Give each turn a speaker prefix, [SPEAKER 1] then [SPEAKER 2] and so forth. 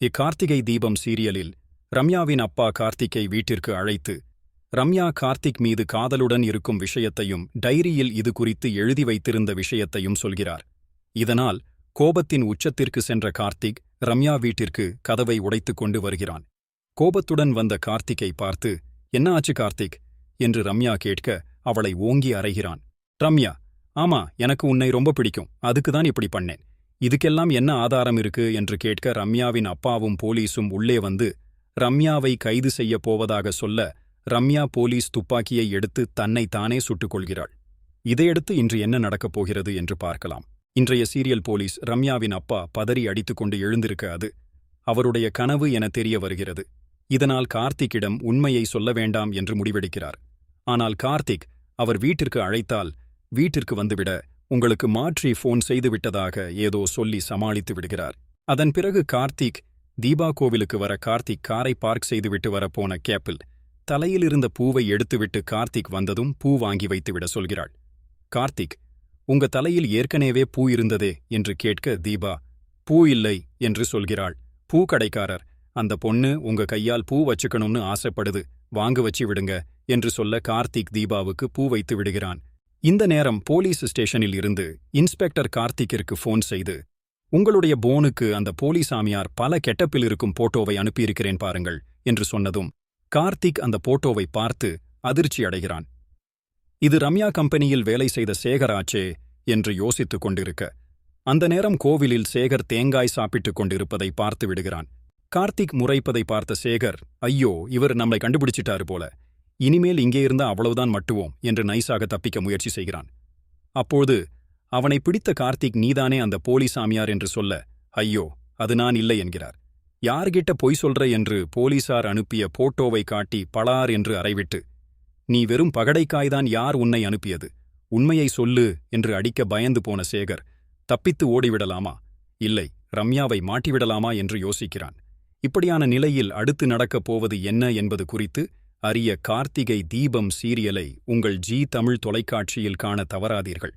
[SPEAKER 1] இக்கார்த்திகை தீபம் சீரியலில் ரம்யாவின் அப்பா கார்த்திக்கை வீட்டிற்கு அழைத்து ரம்யா கார்த்திக் மீது காதலுடன் இருக்கும் விஷயத்தையும் டைரியில் இது குறித்து எழுதி வைத்திருந்த விஷயத்தையும் சொல்கிறார். இதனால் கோபத்தின் உச்சத்திற்கு சென்ற கார்த்திக் ரம்யா வீட்டிற்கு கதவை உடைத்துக் கொண்டு வருகிறான். கோபத்துடன் வந்த கார்த்திக்கை பார்த்து என்ன ஆச்சு கார்த்திக்? என்று ரம்யா கேட்க அவளை ஓங்கி அறைகிறான். ரம்யா ஆமா எனக்கு உன்னை ரொம்ப பிடிக்கும் அதுக்கு தான் இப்படி பண்ணேன். இதுக்கெல்லாம் என்ன ஆதாரம் இருக்கு? என்று கேட்க ரம்யாவின் அப்பாவும் போலீஸும் உள்ளே வந்து ரம்யாவை கைது செய்யப் போவதாக சொல்ல ரம்யா போலீஸ் துப்பாக்கியை எடுத்து தன்னை தானே சுட்டுக் கொள்கிறாள். இதையடுத்து இன்று என்ன நடக்கப் போகிறது என்று பார்க்கலாம். இன்றைய சீரியல் போலீஸ் ரம்யாவின் அப்பா பதறி அடித்துக்கொண்டு எழுந்திருக்க அது அவருடைய கனவு என தெரிய வருகிறது. இதனால் கார்த்திக்கிடம் உண்மையை சொல்ல வேண்டாம் என்று முடிவெடுக்கிறார். ஆனால் கார்த்திக் அவர் வீட்டிற்கு அழைத்தால் வீட்டிற்கு வந்துவிட உங்களுக்கு மாற்றி ஃபோன் செய்துவிட்டதாக ஏதோ சொல்லி சமாளித்து விடுகிறார். அதன் பிறகு கார்த்திக் தீபா கோவிலுக்கு வர கார்த்திக் காரை பார்க் செய்துவிட்டு வரப்போன கேப்பில் தலையில் இருந்த பூவை எடுத்துவிட்டு கார்த்திக் வந்ததும் பூ வாங்கி வைத்துவிட சொல்கிறாள். கார்த்திக் உங்க தலையில் ஏற்கனவே பூ இருந்ததே என்று கேட்க தீபா பூ இல்லை என்று சொல்கிறாள். பூ கடைக்காரர் அந்த பொண்ணு உங்க கையால் பூ வச்சுக்கணும்னு ஆசைப்படுது வாங்க வச்சு விடுங்க என்று சொல்ல கார்த்திக் தீபாவுக்கு பூ வைத்து விடுகிறான். இந்த நேரம் போலீஸ் ஸ்டேஷனில் இருந்து இன்ஸ்பெக்டர் கார்த்திக்கிற்கு ஃபோன் செய்து உங்களுடைய போனுக்கு அந்த போலீசாமியார் பல கெட்டப்பில் இருக்கும் போட்டோவை அனுப்பியிருக்கிறேன் பாருங்கள் என்று சொன்னதும் கார்த்திக் அந்த போட்டோவை பார்த்து அதிர்ச்சி அடைகிறான். இது ரம்யா கம்பெனியில் வேலை செய்த சேகராச்சே என்று யோசித்துக் கொண்டிருக்க அந்த நேரம் கோவிலில் சேகர் தேங்காய் சாப்பிட்டுக் கொண்டிருப்பதை பார்த்து விடுகிறான். கார்த்திக் முறைப்பதை பார்த்த சேகர் ஐயோ இவர் நம்மை கண்டுபிடிச்சிட்டாரு போல. இனிமேல் இங்கே இருந்தா அவ்வளவுதான் மட்டுவோம் என்று நைஸாக தப்பிக்க முயற்சி செய்கிறான். அப்போது அவனை பிடித்த கார்த்திக் நீதானே அந்த போலீசாமியார் என்று சொல்ல ஐயோ அது நான் இல்லை என்கிறார். யார்கிட்ட பொய் சொல்ற என்று போலீசார் அனுப்பிய போட்டோவை காட்டி பளார் என்று அறைவிட்டு நீ வெறும் பகடைக்காய்தான் யார் உன்னை அனுப்பியது? உண்மையை சொல்லு என்று அடிக்க பயந்து போன சேகர் தப்பித்து ஓடிவிடலாமா? இல்லை ரம்யாவை மாட்டிவிடலாமா? என்று யோசிக்கிறான். இப்படியான நிலையில் அடுத்து நடக்கப் போவது என்ன என்பது குறித்து அரிய கார்த்திகை தீபம் சீரியலை உங்கள் ஜி தமிழ் தொலைக்காட்சியில் காண தவறாதீர்கள்.